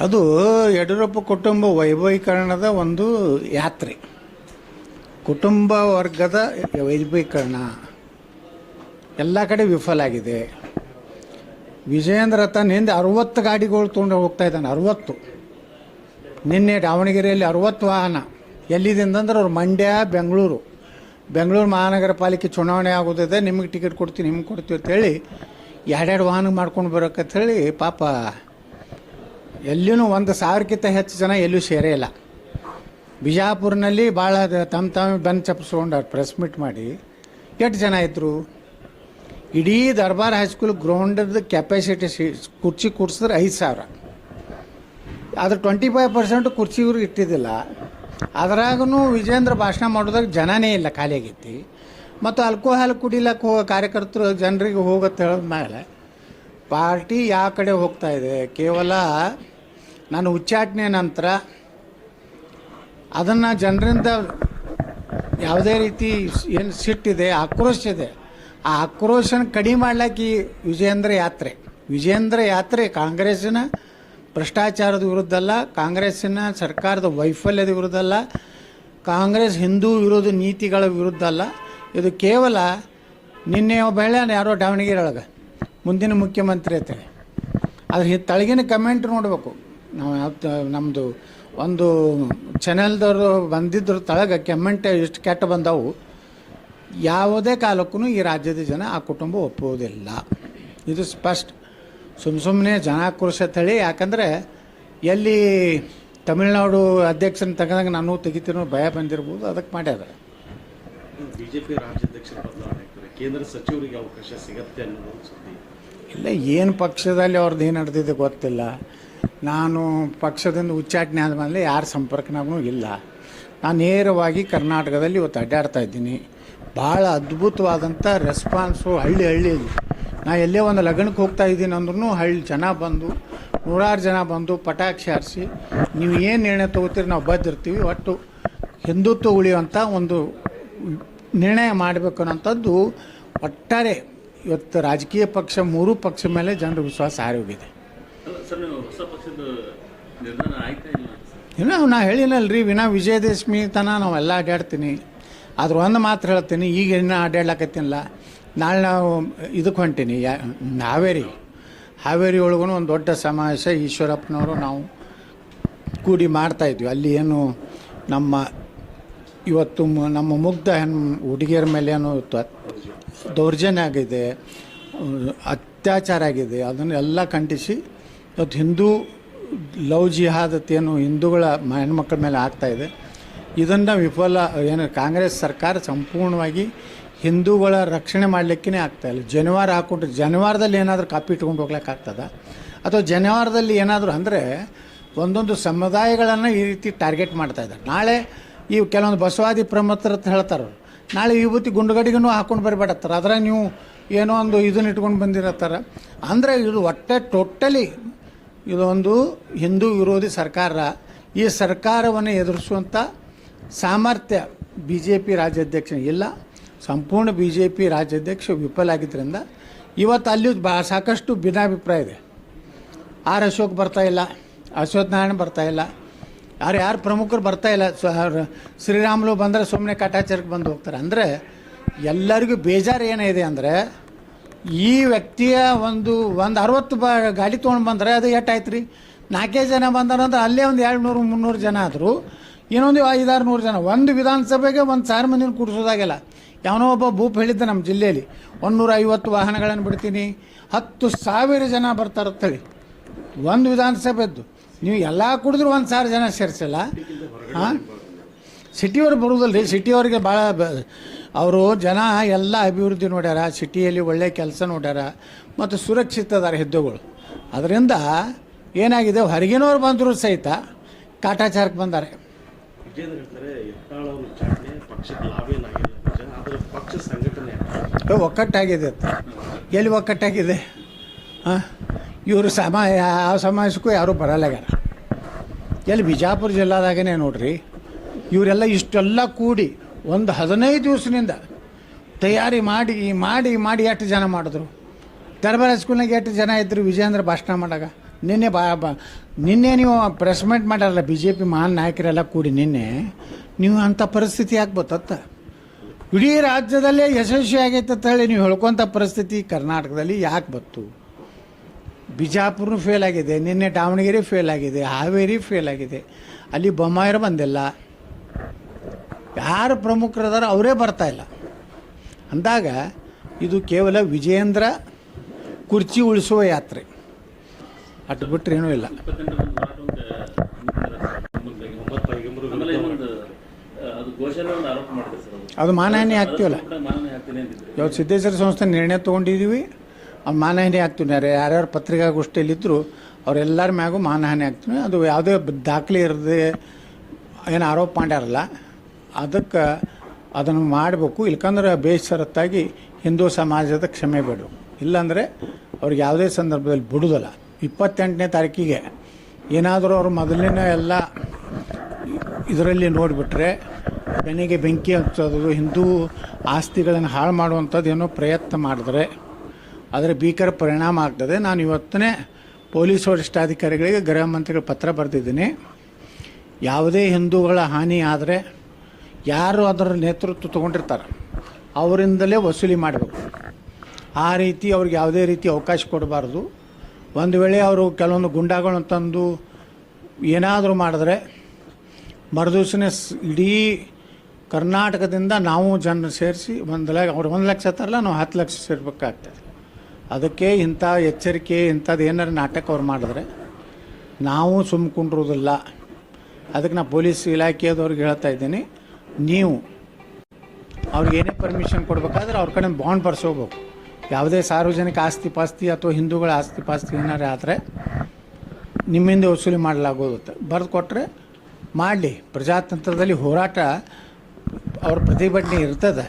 ಅದು ಯಡಿಯೂರಪ್ಪ ಕುಟುಂಬ ವೈಭವೀಕರಣದ ಒಂದು ಯಾತ್ರೆ. ಕುಟುಂಬ ವರ್ಗದ ವೈಭವೀಕರಣ. ಎಲ್ಲ ಕಡೆ ವಿಫಲ ಆಗಿದೆ. ವಿಜಯೇಂದ್ರ ತನ್ನ ಹಿಂದೆ ಅರವತ್ತು ಗಾಡಿಗಳು ತೊಗೊಂಡು ಹೋಗ್ತಾ ಇದ್ದಾನೆ, ಅರವತ್ತು. ನಿನ್ನೆ ದಾವಣಗೆರೆಯಲ್ಲಿ ಅರವತ್ತು ವಾಹನ. ಎಲ್ಲಿದಿಂದಂದ್ರೆ ಅವ್ರು ಮಂಡ್ಯ, ಬೆಂಗಳೂರು. ಬೆಂಗಳೂರು ಮಹಾನಗರ ಪಾಲಿಕೆ ಚುನಾವಣೆ ಆಗೋದಿದೆ, ನಿಮಗೆ ಟಿಕೆಟ್ ಕೊಡ್ತೀನಿ, ನಿಮ್ಗೆ ಕೊಡ್ತೀವಿ ಅಂತೇಳಿ ಎರಡೆರಡು ವಾಹನ ಮಾಡ್ಕೊಂಡು ಬರೋಕಂತೇಳಿ ಪಾಪ ಎಲ್ಲಿನೂ ಒಂದು ಸಾವಿರಕ್ಕಿಂತ ಹೆಚ್ಚು ಜನ ಎಲ್ಲೂ ಸೇರೇ ಇಲ್ಲ. ಬಿಜಾಪುರ್ನಲ್ಲಿ ಭಾಳ ತಮ್ಮ ತಮ್ಮ ಬೆನ್ನು ಚಪ್ಪಿಸ್ಕೊಂಡು ಪ್ರೆಸ್ ಮೀಟ್ ಮಾಡಿ ಎಷ್ಟು ಜನ ಇದ್ದರು ಇಡೀ ದರ್ಬಾರ್ ಹೈಸ್ಕೂಲ್ ಗ್ರೌಂಡದ ಕೆಪಾಸಿಟಿ ಕುರ್ಚಿ ಕೂಡ್ಸಿದ್ರೆ ಐದು ಸಾವಿರ. ಅದ್ರ ಟ್ವೆಂಟಿ ಫೈವ್ ಪರ್ಸೆಂಟ್ ಕುರ್ಚಿ ಇವ್ರಿಗೆ ಇಟ್ಟಿದ್ದಿಲ್ಲ. ಅದ್ರಾಗೂ ವಿಜೇಂದ್ರ ಭಾಷಣ ಮಾಡೋದಾಗ ಜನನೇ ಇಲ್ಲ ಖಾಲಿ ಆಗೈತಿ ಮತ್ತು ಆಲ್ಕೋಹಾಲ್ ಕುಡಿಲಕ್ಕೆ ಹೋಗೋ ಕಾರ್ಯಕರ್ತರು ಜನರಿಗೆ ಹೋಗುತ್ತೆ ಹೇಳಿದ ಮೇಲೆ ಪಾರ್ಟಿ ಯಾವ ಕಡೆ ಹೋಗ್ತಾ ಇದೆ? ಕೇವಲ ನಾನು ಉಚ್ಚಾಟನೆ ನಂತರ ಅದನ್ನು ಜನರಿಂದ ಯಾವುದೇ ರೀತಿ ಏನು ಸಿಟ್ಟಿದೆ, ಆಕ್ರೋಶ ಇದೆ. ಆ ಆಕ್ರೋಶನ ಕಡಿಮೆ ಮಾಡ್ಲಿಕ್ಕೆ ಈ ವಿಜಯೇಂದ್ರ ಯಾತ್ರೆ. ವಿಜಯೇಂದ್ರ ಯಾತ್ರೆ ಕಾಂಗ್ರೆಸ್ಸಿನ ಭ್ರಷ್ಟಾಚಾರದ ವಿರುದ್ಧ ಅಲ್ಲ, ಕಾಂಗ್ರೆಸ್ಸಿನ ಸರ್ಕಾರದ ವೈಫಲ್ಯದ ವಿರುದ್ಧ ಅಲ್ಲ, ಕಾಂಗ್ರೆಸ್ ಹಿಂದೂ ವಿರೋಧ ನೀತಿಗಳ ವಿರುದ್ಧ ಅಲ್ಲ. ಇದು ಕೇವಲ ನಿನ್ನೆ ಒಬ್ಬ ಹೇಳ್ಯಾನ ಯಾರೋ ದಾವಣಗೆರೆ ಒಳಗೆ ಮುಂದಿನ ಮುಖ್ಯಮಂತ್ರಿ ಅಂತೇಳಿ ಅದ್ರ ತಳಗಿನ ಕಮೆಂಟ್ ನೋಡಬೇಕು. ನಾವು ನಮ್ಮದು ಒಂದು ಚಾನೆಲ್ದವರು ಬಂದಿದ್ರು ತಳಗ ಕಮೆಂಟ್ ಎಷ್ಟು ಕೆಟ್ಟ ಬಂದವು. ಯಾವುದೇ ಕಾಲಕ್ಕೂ ಈ ರಾಜ್ಯದ ಜನ ಆ ಕುಟುಂಬ ಒಪ್ಪುವುದಿಲ್ಲ. ಇದು ಸ್ಪಷ್ಟ. ಸುಮ್ಮ ಸುಮ್ಮನೆ ಜನಾಕ್ರೋಶ ತಳಿ, ಯಾಕಂದರೆ ಎಲ್ಲಿ ತಮಿಳ್ನಾಡು ಅಧ್ಯಕ್ಷನ ತಗೊಂಡಾಗ ನಾನು ತೆಗಿತೀನೋ ಭಯ ಬಂದಿರ್ಬೋದು, ಅದಕ್ಕೆ ಮಾಡ್ಯಾರ. ಬಿಜೆಪಿ ರಾಜ್ಯಾಧ್ಯಕ್ಷರ ಬದಲಾವಣೆ ಕೇಂದ್ರ ಸಚಿವರಿಗೆ ಅವಕಾಶ ಸಿಗತ್ತೆ ಅನ್ನೋದು ಸುದ್ದಿ. ಇಲ್ಲ, ಏನು ಪಕ್ಷದಲ್ಲಿ ಅವ್ರದ್ದು ಏನು ನಡೆದಿದೆ ಗೊತ್ತಿಲ್ಲ. ನಾನು ಪಕ್ಷದಿಂದ ಉಚ್ಚಾಟನೆ ಆದಮೇಲೆ ಯಾರ ಸಂಪರ್ಕನಾಗೂ ಇಲ್ಲ. ನಾನು ನೇರವಾಗಿ ಕರ್ನಾಟಕದಲ್ಲಿ ಇವತ್ತು ಅಡ್ಡಾಡ್ತಾ ಇದ್ದೀನಿ. ಭಾಳ ಅದ್ಭುತವಾದಂಥ ರೆಸ್ಪಾನ್ಸು ಹಳ್ಳಿ ಹಳ್ಳಿಯಲ್ಲಿ. ನಾ ಎಲ್ಲೇ ಒಂದು ಲಗ್ನಕ್ಕೆ ಹೋಗ್ತಾ ಇದ್ದೀನಿ ಅಂದ್ರೂ ಹಳ್ಳಿ ಜನ ಬಂದು, ನೂರಾರು ಜನ ಬಂದು ಪಟಾಕ್ಷಿ ಹಾರಿಸಿ, ನೀವು ಏನು ನಿರ್ಣಯ ತೊಗೋತೀರಿ ನಾವು ಬದ್ದಿರ್ತೀವಿ, ಒಟ್ಟು ಹಿಂದುತ್ವ ಉಳಿಯುವಂಥ ಒಂದು ನಿರ್ಣಯ ಮಾಡಬೇಕು ಅನ್ನೋಂಥದ್ದು ಒಟ್ಟಾರೆ ಇವತ್ತು ರಾಜಕೀಯ ಪಕ್ಷ ಮೂರು ಪಕ್ಷ ಮೇಲೆ ಜನರ ವಿಶ್ವಾಸ ಹಾರಿ ಹೋಗಿದೆ. ಇನ್ನೂ ನಾ ಹೇಳಿನಲ್ರಿ ವಿನಾ ವಿಜಯದಶಮಿ ತನ ನಾವೆಲ್ಲ ಅಡ್ಡಾಡ್ತೀನಿ ಆದ್ರೆ ಒಂದು ಮಾತ್ರ ಹೇಳ್ತೀನಿ ಈಗ ಇನ್ನೂ ಅಡ್ಡಾಡ್ಲಕತ್ತೀನಿಲ್ಲ ನಾಳೆ ನಾವು ಇದಕ್ಕೆ ಹೊಂಟೀನಿ ಯಾ ಹಾವೇರಿ. ಹಾವೇರಿ ಒಳಗೂ ಒಂದು ದೊಡ್ಡ ಸಮಾವೇಶ ಈಶ್ವರಪ್ಪನವರು ನಾವು ಕೂಡಿ ಮಾಡ್ತಾ ಇದ್ವಿ. ಅಲ್ಲಿ ಏನು ನಮ್ಮ ಇವತ್ತು ನಮ್ಮ ಮುಗ್ಧ ಹೆಣ್ಣು ಹುಡುಗಿಯರ ಮೇಲೆ ಏನು ದೌರ್ಜನ್ಯ ಆಗಿದೆ, ಅತ್ಯಾಚಾರ ಆಗಿದೆ ಅದನ್ನೆಲ್ಲ ಖಂಡಿಸಿ, ಇವತ್ತು ಹಿಂದೂ ಲವ್ ಜಿಹಾದ್ ಅಂತ ಏನು ಹಿಂದೂಗಳ ಹೆಣ್ಮಕ್ಳ ಮೇಲೆ ಆಗ್ತಾ ಇದೆ. ಇದನ್ನು ವಿಫಲ, ಏನು ಕಾಂಗ್ರೆಸ್ ಸರ್ಕಾರ ಸಂಪೂರ್ಣವಾಗಿ ಹಿಂದೂಗಳ ರಕ್ಷಣೆ ಮಾಡಲಿಕ್ಕೇ ಇಲ್ಲ. ಜನಿವಾರ ಹಾಕ್ಕೊಂಡು, ಜನಿವಾರದಲ್ಲಿ ಏನಾದರೂ ಕಾಪಿ ಇಟ್ಕೊಂಡು ಹೋಗ್ಲಿಕ್ಕೆ ಆಗ್ತದ? ಅಥವಾ ಜನಿವಾರದಲ್ಲಿ ಏನಾದರೂ ಅಂದರೆ ಒಂದೊಂದು ಸಮುದಾಯಗಳನ್ನು ಈ ರೀತಿ ಟಾರ್ಗೆಟ್ ಮಾಡ್ತಾ ಇದ್ದಾರೆ. ನಾಳೆ ಈ ಕೆಲವೊಂದು ಬಸವಾದಿ ಪ್ರಮುಖರ ಹೇಳ್ತಾರೆ ಅವ್ರು. ನಾಳೆ ವಿಭೂತಿ ಗುಂಡುಗಡಿಗೂ ಹಾಕೊಂಡು ಬರಬೇಡತ್ತಾರ. ಅದ್ರಾಗ ನೀವು ಏನೋ ಒಂದು ಇದನ್ನ ಇಟ್ಕೊಂಡು ಬಂದಿರತ್ತಾರ. ಅಂದರೆ ಇದು ಒಟ್ಟೆ ಟೋಟಲಿ ಇದೊಂದು ಹಿಂದೂ ವಿರೋಧಿ ಸರ್ಕಾರ. ಈ ಸರ್ಕಾರವನ್ನು ಎದುರಿಸುವಂಥ ಸಾಮರ್ಥ್ಯ ಬಿ ಜೆ ಪಿ ರಾಜ್ಯಾಧ್ಯಕ್ಷ ಇಲ್ಲ. ಸಂಪೂರ್ಣ ಬಿ ಜೆ ಪಿ ರಾಜ್ಯಾಧ್ಯಕ್ಷ ವಿಫಲ ಆಗಿದ್ದರಿಂದ ಇವತ್ತು ಅಲ್ಲಿ ಬಾ ಸಾಕಷ್ಟು ಭಿನ್ನಾಭಿಪ್ರಾಯ ಇದೆ. ಆರ್ ಅಶೋಕ್ ಬರ್ತಾ ಇಲ್ಲ ಅಶ್ವಥ್ ನಾರಾಯಣ ಬರ್ತಾ ಇಲ್ಲ ಯಾರು ಯಾರು ಪ್ರಮುಖರು ಬರ್ತಾ ಇಲ್ಲ. ಶ್ರೀರಾಮಲು ಬಂದರೆ ಸುಮ್ಮನೆ ಕಾಟಾಚಾರಕ್ಕೆ ಬಂದು ಹೋಗ್ತಾರೆ. ಅಂದರೆ ಎಲ್ಲರಿಗೂ ಬೇಜಾರು ಏನಿದೆ ಅಂದರೆ ಈ ವ್ಯಕ್ತಿಯ ಒಂದು ಒಂದು ಅರವತ್ತು ಬ, ಗಾಡಿ ತೊಗೊಂಡು ಬಂದರೆ ಅದು ಎಷ್ಟಾಯ್ತು ರೀ ನಾಲ್ಕೇ ಜನ ಬಂದಾರಂದ್ರೆ ಅಲ್ಲೇ ಒಂದು ಎರಡು ನೂರು ಮುನ್ನೂರು ಜನ ಆದರೂ ಇನ್ನೊಂದು ಐದಾರು ನೂರು ಜನ. ಒಂದು ವಿಧಾನಸಭೆಗೆ ಒಂದು ಸಾವಿರ ಮಂದಿನ ಕೂಡಿಸೋದಾಗಿಲ್ಲ. ಯಾವನೋ ಒಬ್ಬ ಭೂಪ್ ಹೇಳಿದ್ದ ನಮ್ಮ ಜಿಲ್ಲೆಯಲ್ಲಿ ಒಂದೂರ ಐವತ್ತು ವಾಹನಗಳನ್ನು ಬಿಡ್ತೀನಿ, ಹತ್ತು ಸಾವಿರ ಜನ ಬರ್ತಾರಂತೇಳಿ. ಒಂದು ವಿಧಾನಸಭೆದ್ದು. ನೀವು ಎಲ್ಲ ಕುಡಿದ್ರು ಒಂದು ಸಾವಿರ ಜನ ಸೇರಿಸಲ್ಲ ಹಾಂ ಸಿಟಿಯವ್ರು ಬರುವುದಲ್ಲ ರೀ ಸಿಟಿಯವ್ರಿಗೆ ಭಾಳ ಅವರು ಜನ ಎಲ್ಲ ಅಭಿವೃದ್ಧಿ ನೋಡ್ಯಾರ ಸಿಟಿಯಲ್ಲಿ ಒಳ್ಳೆ ಕೆಲಸ ನೋಡ್ಯಾರ ಮತ್ತು ಸುರಕ್ಷಿತ ಅದಾರ ಹೆದ್ದೆಗಳು. ಅದರಿಂದ ಏನಾಗಿದೆ ಹೊರಗಿನವ್ರು ಬಂದರೂ ಸಹಿತ ಕಾಟಾಚಾರಕ್ಕೆ ಬಂದಾರೆ. ಒಕ್ಕಟ್ಟಾಗಿದೆ. ಎಲ್ಲಿ ಒಕ್ಕಟ್ಟಾಗಿದೆ? ಹಾಂ ಇವರು ಸಮ ಆ ಸಮಾಜಕ್ಕೂ ಯಾರೂ ಬರಲ್ಲಾಗ್ಯಾರ ಎಲ್ಲಿ ಬಿಜಾಪುರ ಜಿಲ್ಲಾದಾಗನೇ ನೋಡ್ರಿ, ಇವರೆಲ್ಲ ಇಷ್ಟೆಲ್ಲ ಕೂಡಿ ಒಂದು ಹದಿನೈದು ದಿವಸದಿಂದ ತಯಾರಿ ಮಾಡಿ ಮಾಡಿ ಮಾಡಿ ಎಷ್ಟು ಜನ ಮಾಡಿದ್ರು? ದರ್ಬಾರ್ ಸ್ಕೂಲ್ನಾಗ ಎಷ್ಟು ಜನ ಇದ್ರು ವಿಜಯೇಂದ್ರ ಭಾಷಣ ಮಾಡಾಗ ನಿನ್ನೆ ಬಾ ಬಾ, ನಿನ್ನೆ ನೀವು ಪ್ರೆಸ್ ಮೀಟ್ ಮಾಡಾರಲ್ಲ ಬಿ ಜೆ ಪಿ ಮಹಾನ್ ನಾಯಕರೆಲ್ಲ ಕೂಡಿ ನಿನ್ನೆ, ನೀವು ಅಂಥ ಪರಿಸ್ಥಿತಿ ಬತ್ತತ್ತ ಇಡೀ ರಾಜ್ಯದಲ್ಲೇ ಯಶಸ್ವಿ ಆಗೈತೆ ಅಂತ ಹೇಳಿ ನೀವು ಹೇಳ್ಕೊಂಥ ಪರಿಸ್ಥಿತಿ ಕರ್ನಾಟಕದಲ್ಲಿ ಯಾಕೆ ಬತ್ತು ಬಿಜಾಪುರ ಫೇಲ್ ಆಗಿದೆ ನಿನ್ನೆ ದಾವಣಗೆರೆ ಫೇಲ್ ಆಗಿದೆ ಹಾವೇರಿ ಫೇಲ್ ಆಗಿದೆ. ಅಲ್ಲಿ ಬೊಮ್ಮಾಯರು ಬಂದಿಲ್ಲ. ಯಾರು ಪ್ರಮುಖರದಾರೋ ಅವರೇ ಬರ್ತಾ ಇಲ್ಲ. ಅಂದಾಗ ಇದು ಕೇವಲ ವಿಜಯೇಂದ್ರ ಕುರ್ಚಿ ಉಳಿಸುವ ಯಾತ್ರೆ. ಅಟ್ಟು ಬಿಟ್ಟರೆ ಏನೂ ಇಲ್ಲ. ಅದು ಮಾನಹಾನಿ ಆಗ್ತೀವಲ್ಲ. ಇವತ್ತು ಸಿದ್ದೇಶ್ವರ ಸಂಸ್ಥೆ ನಿರ್ಣಯ ತೊಗೊಂಡಿದ್ದೀವಿ ಅವ್ನು ಮಾನಹಾನಿ ಆಗ್ತೀನಿ ಯಾರು ಯಾರ್ಯಾರು ಪತ್ರಿಕಾಗೋಷ್ಠಿಯಲ್ಲಿದ್ದರು ಅವರೆಲ್ಲರ ಮ್ಯಾಗೂ ಮಾನಹಾನಿ ಆಗ್ತೀವಿ ಅದು ಯಾವುದೇ ದಾಖಲೆ ಇರದೆ ಏನು ಆರೋಪ ಮಾಡ್ಯಾರಲ್ಲ, ಅದಕ್ಕೆ ಅದನ್ನು ಮಾಡಬೇಕು. ಇಲ್ಕಂದ್ರೆ ಬೇಸರತ್ತಾಗಿ ಹಿಂದೂ ಸಮಾಜದ ಕ್ಷಮೆ ಬೇಡು. ಇಲ್ಲಾಂದರೆ ಅವ್ರಿಗೆ ಯಾವುದೇ ಸಂದರ್ಭದಲ್ಲಿ ಬಿಡೋದಲ್ಲ ಇಪ್ಪತ್ತೆಂಟನೇ ತಾರೀಕಿಗೆ ಏನಾದರೂ ಅವರು ಮೊದಲಿನ ಎಲ್ಲ ಇದರಲ್ಲಿ ನೋಡಿಬಿಟ್ರೆ ಬೆನ್ನಿಗೆ ಬೆಂಕಿ ಹಚ್ಚೋದು, ಹಿಂದೂ ಆಸ್ತಿಗಳನ್ನು ಹಾಳು ಮಾಡುವಂಥದ್ದು ಏನೋ ಪ್ರಯತ್ನ ಮಾಡಿದ್ರೆ ಅದರ ಭೀಕರ ಪರಿಣಾಮ ಆಗ್ತದೆ. ನಾನು ಇವತ್ತನೇ ಪೊಲೀಸ್ ವರಿಷ್ಠಾಧಿಕಾರಿಗಳಿಗೆ ಗೃಹ ಮಂತ್ರಿಗಳ ಪತ್ರ ಬರೆದಿದ್ದೀನಿ. ಯಾವುದೇ ಹಿಂದೂಗಳ ಹಾನಿ ಆದರೆ ಯಾರು ಅದರ ನೇತೃತ್ವ ತೊಗೊಂಡಿರ್ತಾರೆ, ಅವರಿಂದಲೇ ವಸೂಲಿ ಮಾಡಬೇಕು. ಆ ರೀತಿ ಅವ್ರಿಗೆ ಯಾವುದೇ ರೀತಿ ಅವಕಾಶ ಕೊಡಬಾರ್ದು. ಒಂದು ವೇಳೆ ಅವರು ಕೆಲವೊಂದು ಗುಂಡಾಗಳನ್ನು ತಂದು ಏನಾದರೂ ಮಾಡಿದ್ರೆ ಮರುದಿವ್ಸನೇ ಇಡೀ ಕರ್ನಾಟಕದಿಂದ ನಾವು ಜನ ಸೇರಿಸಿ ಒಂದು ಲಕ್ಷ, ಅವ್ರು ಒಂದು ಲಕ್ಷ ತರಲ್ಲ ನಾವು ಹತ್ತು ಲಕ್ಷ ಸೇರ್ಬೇಕಾಗ್ತದೆ. ಅದಕ್ಕೆ ಇಂಥ ಎಚ್ಚರಿಕೆ ಇಂಥದ್ದು ಏನಾರು ನಾಟಕ ಅವ್ರು ಮಾಡಿದ್ರೆ ನಾವು ಸುಮ್ಮ ಕುಂಡ್ರೋದಿಲ್ಲ. ಅದಕ್ಕೆ ನಾನು ಪೊಲೀಸ್ ಇಲಾಖೆಯದವ್ರಿಗೆ ಹೇಳ್ತಾ ಇದ್ದೀನಿ, ನೀವು ಅವ್ರಿಗೆ ಏನೇ ಪರ್ಮಿಷನ್ ಕೊಡಬೇಕಾದ್ರೆ ಅವ್ರ ಕಡೆ ಬಾಂಡ್ ಬರ್ಸೋಬೇಕು ಯಾವುದೇ ಸಾರ್ವಜನಿಕ ಆಸ್ತಿ ಪಾಸ್ತಿ ಅಥವಾ ಹಿಂದೂಗಳ ಆಸ್ತಿ ಪಾಸ್ತಿ ಏನಾರು ಆದರೆ ನಿಮ್ಮಿಂದ ವಸೂಲಿ ಮಾಡಲಾಗೋದು ಬರೆದು ಕೊಟ್ಟರೆ ಮಾಡಲಿ. ಪ್ರಜಾತಂತ್ರದಲ್ಲಿ ಹೋರಾಟ ಅವ್ರ ಪ್ರತಿಭಟನೆ ಇರ್ತದೆ.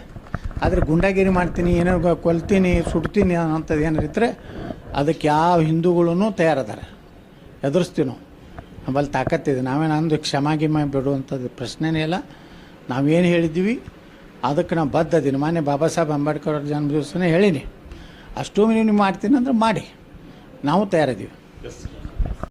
ಆದರೆ ಗುಂಡಾಗಿರಿ ಮಾಡ್ತೀನಿ, ಏನೋ ಕೊಲ್ತೀನಿ, ಸುಡ್ತೀನಿ ಅನ್ನೋಂಥದ್ದು ಏನಾರು ಇದ್ದರೆ ಅದಕ್ಕೆ ಯಾವ ಹಿಂದೂಗಳೂ ತಯಾರದಾರೆ. ಎದುರಿಸ್ತೀವಿ ನಾವು. ನಮ್ಮಲ್ಲಿ ತಾಕತ್ತಿದೆ ನಾವೇನು ಅಂದು ಕ್ಷಮಾಗಿಮ ಬಿಡುವಂಥದ್ದು ಪ್ರಶ್ನೆನೇ ಇಲ್ಲ. ನಾವೇನು ಹೇಳಿದ್ದೀವಿ? ಅದಕ್ಕೆ ನಾವು ಬದ್ಧದೀನಿ ಮಾನ್ಯ ಬಾಬಾ ಸಾಹೇಬ್ ಅಂಬೇಡ್ಕರ್ ಅವ್ರ ಜನ್ಮ ದಿವಸನೇ ಹೇಳೀನಿ. ಅಷ್ಟು ನೀವು ಮಾಡ್ತೀನಿ ಅಂದ್ರೆ ಮಾಡಿ. ನಾವು ತಯಾರಿದ್ದೀವಿ.